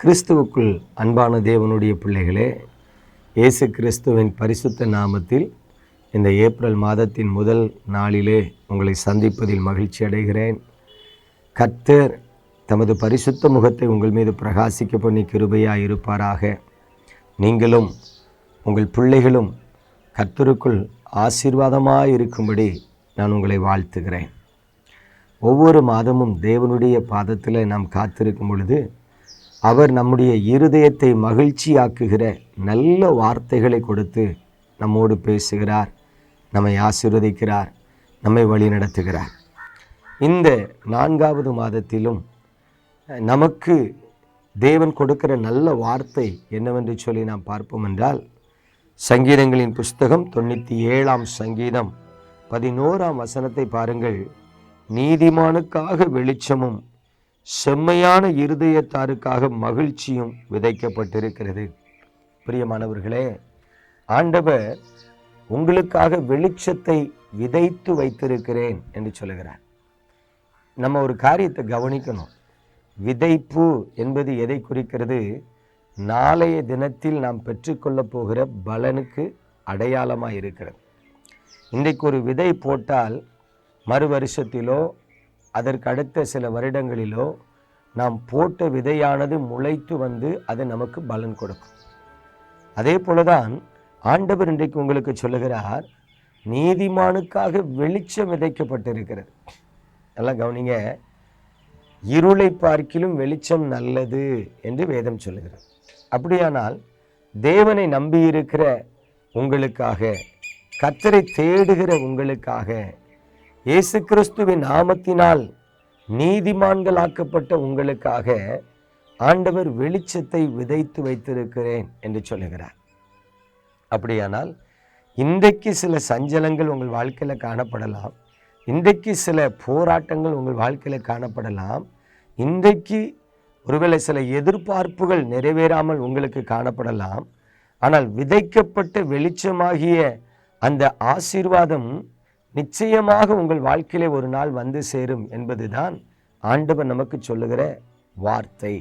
கிறிஸ்துவுக்குள் அன்பான தேவனுடைய பிள்ளைகளே இயேசு கிறிஸ்துவின் பரிசுத்த நாமத்தில் இந்த ஏப்ரல் மாதத்தின் முதல் நாளிலே உங்களை சந்திப்பதில் மகிழ்ச்சி அடைகிறேன். கர்த்தர் தமது பரிசுத்த முகத்தை உங்கள் மீது பிரகாசிக்க பண்ணி கிருபையாக இருப்பாராக. நீங்களும் உங்கள் பிள்ளைகளும் கர்த்தருக்குள் ஆசீர்வாதமாக இருக்கும்படி நான் உங்களை வாழ்த்துகிறேன். ஒவ்வொரு மாதமும் தேவனுடைய பாதத்தில் நாம் காத்திருக்கும் பொழுது அவர் நம்முடைய இருதயத்தை மகிழ்ச்சியாக்குகிற நல்ல வார்த்தைகளை கொடுத்து நம்மோடு பேசுகிறார் நம்மை ஆசீர்வதிக்கிறார் நம்மை வழி நடத்துகிறார். இந்த நான்காவது மாதத்திலும் நமக்கு தேவன் கொடுக்கிற நல்ல வார்த்தை என்னவென்று சொல்லி நாம் பார்ப்போம் என்றால் சங்கீதங்களின் புஸ்தகம் தொண்ணூற்றி ஏழாம் சங்கீதம் பதினோராம் வசனத்தை பாருங்கள். நீதிமானுக்காக வெளிச்சமும் செம்மையான இருதயத்தாருக்காக மகிழ்ச்சியும் விதைக்கப்பட்டிருக்கிறது. பிரியமானவர்களே ஆண்டவர் உங்களுக்காக வெளிச்சத்தை விதைத்து வைத்திருக்கிறேன் என்று சொல்லுகிறார். நம்ம ஒரு காரியத்தை கவனிக்கணும். விதைப்பு என்பது எதை குறிக்கிறது? நாளைய தினத்தில் நாம் பெற்றுக்கொள்ளப் போகிற பலனுக்கு அடையாளமாக இருக்கிறது. இன்றைக்கு ஒரு விதை போட்டால் மறு வருஷத்திலோ அதற்கு அடுத்த சில வருடங்களிலோ நாம் போட்ட விதையானது முளைத்து வந்து அது நமக்கு பலன் கொடுக்கும். அதே போலதான் ஆண்டவர் இன்றைக்கு உங்களுக்கு சொல்லுகிறார் நீதிமானுக்காக வெளிச்சம் விதைக்கப்பட்டிருக்கிறது. நல்லா கவனிங்க இருளை பார்க்கிலும் வெளிச்சம் நல்லது என்று வேதம் சொல்லுகிறது. அப்படியானால் தேவனை நம்பியிருக்கிற உங்களுக்காக கத்தரை தேடுகிற உங்களுக்காக இயேசு கிறிஸ்துவின் நாமத்தினால் நீதிமான்களாக்கப்பட்ட உங்களுக்காக ஆண்டவர் வெளிச்சத்தை விதைத்து வைத்திருக்கிறேன் என்று சொல்லுகிறார். அப்படியானால் இன்றைக்கு சில சஞ்சலங்கள் உங்கள் வாழ்க்கையில் காணப்படலாம். இன்றைக்கு சில போராட்டங்கள் உங்கள் வாழ்க்கையில் காணப்படலாம். இன்றைக்கு ஒருவேளை சில எதிர்பார்ப்புகள் நிறைவேறாமல் உங்களுக்கு காணப்படலாம். ஆனால் விதைக்கப்பட்ட வெளிச்சமாகிய அந்த ஆசீர்வாதம் நிச்சயமாக உங்கள் வாழ்க்கையிலே ஒரு நாள் வந்து சேரும் என்பதுதான் ஆண்டவர் நமக்கு சொல்லுகிற வார்த்தை.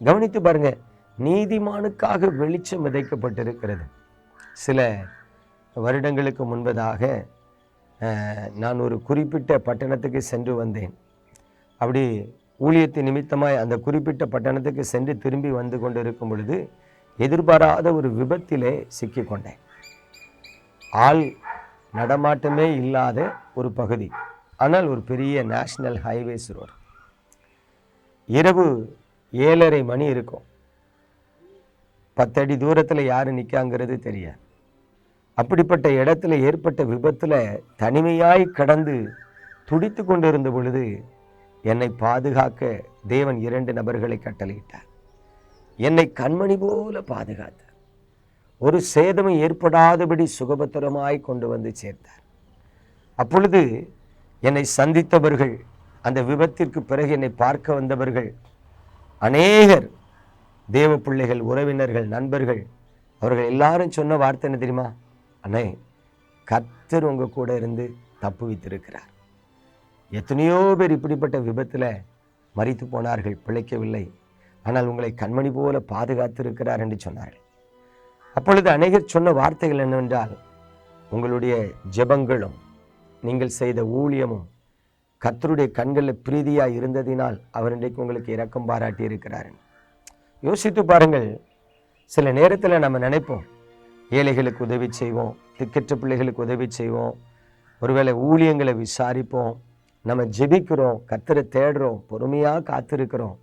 கவனித்து பாருங்க நீதிமானுக்காக வெளிச்சம் விதைக்கப்பட்டிருக்கிறது. சில வருடங்களுக்கு முன்பதாக நான் ஒரு குறிப்பிட்ட பட்டணத்துக்கு சென்று வந்தேன். அப்படி ஊழியத்தை நிமித்தமாய் அந்த குறிப்பிட்ட பட்டணத்துக்கு சென்று திரும்பி வந்து கொண்டு இருக்கும் பொழுது எதிர்பாராத ஒரு விபத்திலே சிக்கிக்கொண்டேன். ஆள் நடமாட்டமே இல்லாத ஒரு பகுதி ஆனால் ஒரு பெரிய நேஷ்னல் ஹைவேஸ் ரோடு. இரவு ஏழரை மணி இருக்கும். பத்தடி தூரத்தில் யார் நிற்காங்கிறது தெரியாது. அப்படிப்பட்ட இடத்துல ஏற்பட்ட விபத்தில் தனிமையாய் கடந்து துடித்து கொண்டிருந்த பொழுது என்னை பாதுகாக்க தேவன் இரண்டு நபர்களை கட்டளையிட்டார். என்னை கண்மணி போல பாதுகாத்தார். ஒரு சேதமும் ஏற்படாதபடி சுகபத்திரமாய் கொண்டு வந்து சேர்த்தார். அப்பொழுது என்னை சந்தித்தவர்கள் அந்த விபத்திற்கு பிறகு என்னை பார்க்க வந்தவர்கள் அநேகர் தேவ பிள்ளைகள் உறவினர்கள் நண்பர்கள் அவர்கள் எல்லாரும் சொன்ன வார்த்தை என்ன தெரியுமா? அண்ணே கத்தர் உங்கள் கூட இருந்து தப்பு வைத்திருக்கிறார். எத்தனையோ பேர் இப்படிப்பட்ட விபத்தில் மறித்து போனார்கள் பிழைக்கவில்லை. ஆனால் உங்களை கண்மணி போல பாதுகாத்திருக்கிறார் என்று சொன்னார்கள். அப்பொழுது அநேகர் சொன்ன வார்த்தைகள் என்னவென்றால் உங்களுடைய ஜெபங்களும் நீங்கள் செய்த ஊழியமும் கத்தருடைய கண்களில் பிரீதியாக இருந்ததினால் அவர் இன்றைக்கு உங்களுக்கு இரக்கம் பாராட்டி இருக்கிறார் யோசித்து பாருங்கள் சில நேரத்தில் நம்ம நினைப்போம் ஏழைகளுக்கு உதவி செய்வோம் திக்கற்ற பிள்ளைகளுக்கு உதவி செய்வோம் ஒருவேளை ஊழியங்களை விசாரிப்போம் நம்ம ஜெபிக்கிறோம் கத்தரை தேடுறோம் பொறுமையாக காத்திருக்கிறோம்.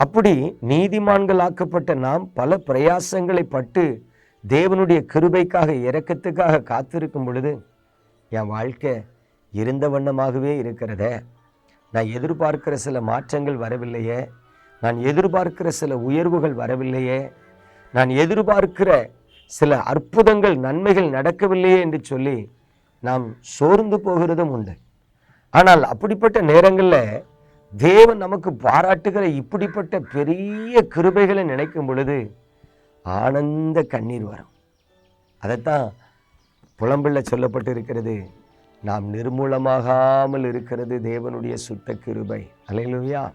அப்படி நீதிமான்களாக்கப்பட்ட நாம் பல பிரயாசங்களை பட்டு தேவனுடைய கிருபைக்காக இரக்கத்துக்காக காத்திருக்கும் பொழுது என் வாழ்க்கை இருந்த வண்ணமாகவே இருக்கிறத. நான் எதிர்பார்க்கிற சில மாற்றங்கள் வரவில்லையே. நான் எதிர்பார்க்கிற சில உயர்வுகள் வரவில்லையே. நான் எதிர்பார்க்கிற சில அற்புதங்கள் நன்மைகள் நடக்கவில்லையே என்று சொல்லி நாம் சோர்ந்து போகிறதும் உண்டு. ஆனால் அப்படிப்பட்ட நேரங்களில் தேவன் நமக்கு பாராட்டுகிற இப்படிப்பட்ட பெரிய கிருபைகளை நினைக்கும் பொழுது ஆனந்த கண்ணீர் வரும். அதைத்தான் புலம்பிள்ள சொல்லப்பட்டு இருக்கிறது நாம் நிர்மூலமாகாமல் இருக்கிறது தேவனுடைய சுத்த கிருபை. அலையிலுயா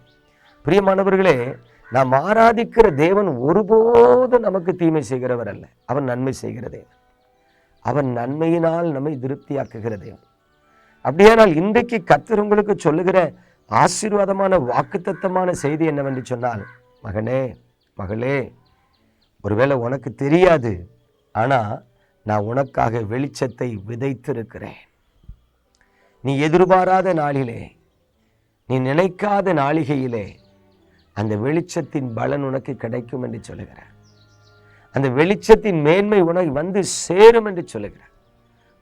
பிரியமானவர்களே நாம் ஆராதிக்கிற தேவன் ஒருபோதும் நமக்கு தீமை செய்கிறவர் அல்ல. அவன் நன்மை செய்கிற தேவன். அவன் நன்மையினால் நம்மை திருப்தியாக்குகிற தேவன். அப்படியானால் இன்றைக்கு கத்தர் உங்களுக்கு சொல்லுகிற ஆசீர்வாதமான வாக்குத்தத்தமான செய்தி என்னவென்று சொன்னால் மகனே மகளே ஒருவேளை உனக்கு தெரியாது ஆனால் நான் உனக்காக வெளிச்சத்தை விதைத்திருக்கிறேன். நீ எதிர்பாராத நாளிலே நீ நினைக்காத நாளிகையிலே அந்த வெளிச்சத்தின் பலன் உனக்கு கிடைக்கும் என்று சொல்லுகிறார். அந்த வெளிச்சத்தின் மேன்மை உனக்கு வந்து சேரும் என்று சொல்லுகிறார்.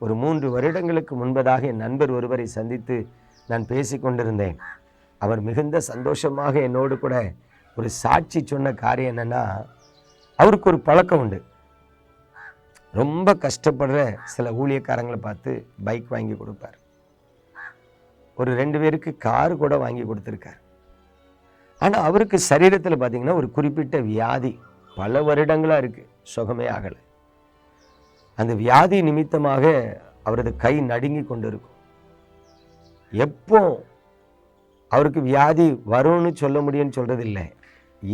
ஒரு மூன்று வருடங்களுக்கு முன்பதாக என் நண்பர் ஒருவரை சந்தித்து நான் பேசி கொண்டிருந்தேன். அவர் மிகுந்த சந்தோஷமாக என்னோடு கூட ஒரு சாட்சி சொன்ன காரியம் என்னன்னா அவருக்கு ஒரு பழக்கம் உண்டு. ரொம்ப கஷ்டப்படுற சில ஊழியக்காரங்களை பார்த்து பைக் வாங்கி கொடுப்பார். ஒரு ரெண்டு பேருக்கு கார் கூட வாங்கி கொடுத்துருக்கார். ஆனால் அவருக்கு சரீரத்தில் பார்த்தீங்கன்னா ஒரு குறிப்பிட்ட வியாதி பல வருடங்களாக இருக்குது சுகமே ஆகலை. அந்த வியாதி நிமித்தமாக அவரது கை நடுங்கி கொண்டு இருக்கும் எப்போ அவருக்கு வியாதி வரும்னு சொல்ல முடியும்னு சொல்கிறது இல்லை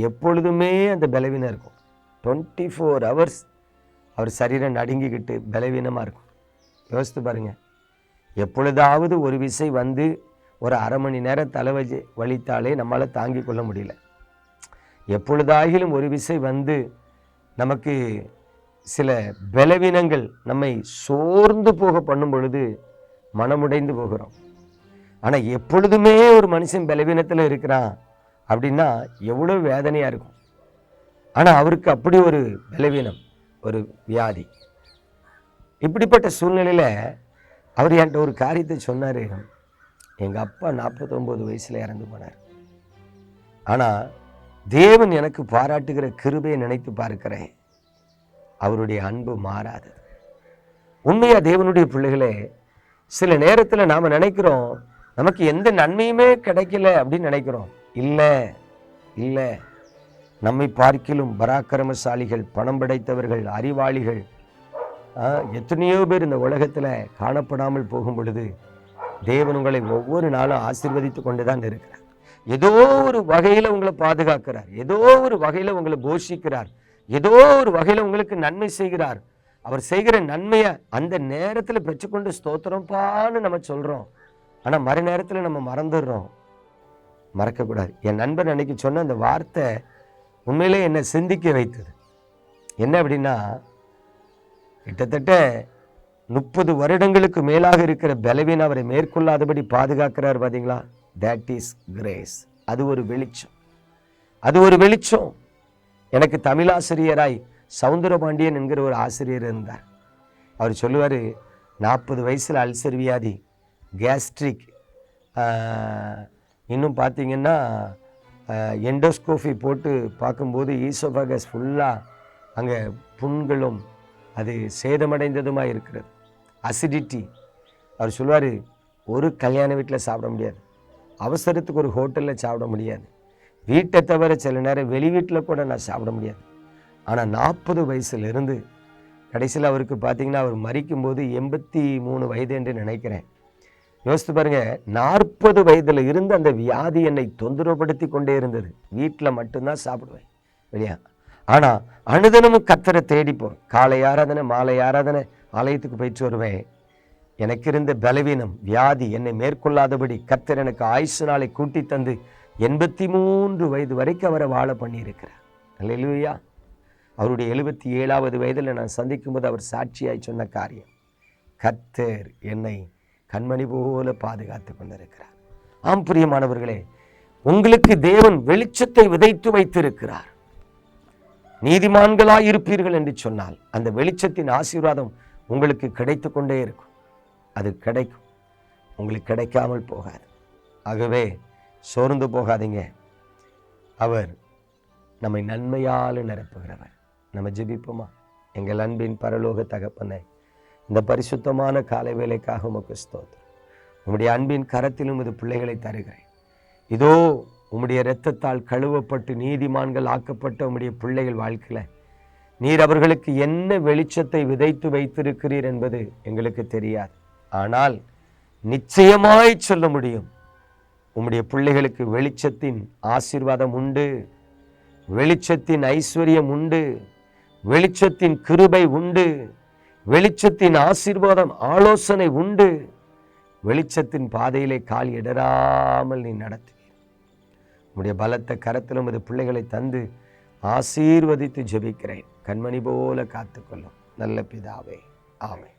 எப்பொழுதுமே அந்த பலவீனம் இருக்கும். டுவெண்ட்டி ஃபோர் ஹவர்ஸ் அவர் சரீரம் நடுங்கிக்கிட்டு பலவீனமாக இருக்கும். யோசித்து பாருங்கள் எப்பொழுதாவது ஒரு விசை வந்து ஒரு அரை மணி நேரம் தலைவலி வலித்தாலே நம்மளால் தாங்கி கொள்ள முடியல. எப்பொழுதாகிலும் ஒரு விசை வந்து நமக்கு சில பலவீனங்கள் நம்மை சோர்ந்து போக பண்ணும் பொழுது மனமுடைந்து போகிறோம். ஆனால் எப்பொழுதுமே ஒரு மனுஷன் பலவீனத்தில் இருக்கிறான் அப்படின்னா எவ்வளோ வேதனையாக இருக்கும். ஆனால் அவருக்கு அப்படி ஒரு பலவீனம் ஒரு வியாதி. இப்படிப்பட்ட சூழ்நிலையில் அவர் என்கிட்ட ஒரு காரியத்தை சொன்னார். எங்கள் அப்பா நாற்பத்தொம்போது வயசில் இறந்து போனார். ஆனால் தேவன் எனக்கு பாராட்டுகிற கிருபையை நினைத்து பார்க்கிறேன். அவருடைய அன்பு மாறாதது உண்மையாக தேவனுடைய பிள்ளைகளே சில நேரத்தில் நாம் நினைக்கிறோம் நமக்கு எந்த நன்மையுமே கிடைக்கல அப்படின்னு நினைக்கிறோம். இல்லை இல்லை. நம்மை பார்க்கிலும் பராக்கிரமசாலிகள் பணம் படைத்தவர்கள் அறிவாளிகள் எத்தனையோ பேர் இந்த உலகத்தில் காணப்படாமல் போகும் பொழுது தேவன் உங்களை ஒவ்வொரு நாளும் ஆசிர்வதித்து கொண்டு தான் இருக்கிறார். ஏதோ ஒரு வகையில் உங்களை பாதுகாக்கிறார் ஏதோ ஒரு வகையில் உங்களை போஷிக்கிறார் ஏதோ ஒரு வகையில் உங்களுக்கு நன்மை செய்கிறார். அவர் செய்கிற நன்மையை அந்த நேரத்தில் பெற்றுக்கொண்டு ஸ்தோத்திரம்பான்னு நம்ம சொல்கிறோம் ஆனால் மறு நேரத்தில் நம்ம மறந்துடுறோம். மறக்கக்கூடாது. என் நண்பன் அன்னைக்கு சொன்ன அந்த வார்த்தை உண்மையிலே என்னை சிந்திக்க வைத்தது. என்ன அப்படின்னா கிட்டத்தட்ட முப்பது வருடங்களுக்கு மேலாக இருக்கிற பலவீனம் அவரை மேற்கொள்ளாதபடி பாதுகாக்கிறார் பார்த்தீங்களா தேட் இஸ் கிரேஸ் அது ஒரு வெளிச்சம். அது ஒரு வெளிச்சம். எனக்கு தமிழாசிரியராய் சவுந்தரபாண்டியன் என்கிற ஒரு ஆசிரியர் இருந்தார். அவர் சொல்லுவார் நாற்பது வயசில் அல்சர் வியாதி கேஸ்ட்ரிக் இன்னும் பார்த்தீங்கன்னா எண்டோஸ்கோஃபி போட்டு பார்க்கும்போது ஈசோஃபகஸ் ஃபுல்லாக அங்கே புண்களும் அது சேதமடைந்ததுமாக இருக்கிறது. அசிடிட்டி அவர் சொல்லுவார் ஒரு கல்யாண வீட்டில் சாப்பிட முடியாது. அவசரத்துக்கு ஒரு ஹோட்டலில் சாப்பிட முடியாது. வீட்டை தவிர சில நேரம் வெளி வீட்டில் கூட நான் சாப்பிட முடியாது. ஆனால் நாற்பது வயசுலேருந்து கடைசியில் அவருக்கு பார்த்தீங்கன்னா அவர் மறிக்கும்போது எண்பத்தி மூணு வயது என்று நினைக்கிறேன். யோசித்து பாருங்க நாற்பது வயதில் இருந்து அந்த வியாதி என்னை தொந்தரவுப்படுத்தி கொண்டே இருந்தது. வீட்டில் மட்டும்தான் சாப்பிடுவேன் இல்லையா? ஆனால் அனுதினமும் கத்தரை தேடிப்போம் காலை ஆராதனை மாலை ஆராதனை ஆலயத்துக்கு போயிட்டு வருவேன். எனக்கு இருந்த பலவீனம் வியாதி என்னை மேற்கொள்ளாதபடி கத்தர் எனக்கு ஆயுசு நாளை கூட்டி தந்து எண்பத்தி மூன்று வயது வரைக்கும் அவரை வாழ பண்ணியிருக்கிறார். அல்லேலூயா. அவருடைய எழுபத்தி ஏழாவது வயதில் நான் சந்திக்கும்போது அவர் சாட்சியாய் சொன்ன காரியம் கத்தர் என்னை கண்மணி போல பாதுகாத்து கொண்டிருக்கிறார். ஆம் பிரியமானவர்களே உங்களுக்கு தேவன் வெளிச்சத்தை விதைத்து வைத்திருக்கிறார். நீதிமான்களாய் இருப்பீர்கள் என்று சொன்னால் அந்த வெளிச்சத்தின் ஆசீர்வாதம் உங்களுக்கு கிடைத்து கொண்டே இருக்கும். அது கிடைக்கும். உங்களுக்கு கிடைக்காமல் போகாது. ஆகவே சோர்ந்து போகாதீங்க. அவர் நம்மை நன்மையால் நிரப்புகிறவர். நம்ம ஜெபிப்போமா? எங்கள் அன்பின் பரலோக தகப்பனை இந்த பரிசுத்தமான காலை வேலைக்காக உமக்கு ஸ்தோத்திரம். உம்முடைய அன்பின் கரத்திலும் இது பிள்ளைகளை தருகிறேன். இதோ உம்முடைய இரத்தத்தால் கழுவப்பட்டு நீதிமான்கள் ஆக்கப்பட்ட உம்முடைய பிள்ளைகள் வாழ்க்கையில் நீர் அவர்களுக்கு என்ன வெளிச்சத்தை விதைத்து வைத்திருக்கிறீர் என்பது எங்களுக்கு தெரியாது. ஆனால் நிச்சயமாய் சொல்ல முடியும். உம்முடைய பிள்ளைகளுக்கு வெளிச்சத்தின் ஆசீர்வாதம் உண்டு வெளிச்சத்தின் ஐஸ்வர்யம் உண்டு வெளிச்சத்தின் கிருபை உண்டு வெளிச்சத்தின் ஆசீர்வாதம் ஆலோசனை உண்டு. வெளிச்சத்தின் பாதையிலே கால் இடராமல் நீ நடத்துவீர் உடைய பலத்த கரத்தில் உமது பிள்ளைகளை தந்து ஆசீர்வதித்து ஜெபிக்கிறேன். கண்மணி போல காத்துக்கொள்ளும். நல்ல பிதாவே. ஆமை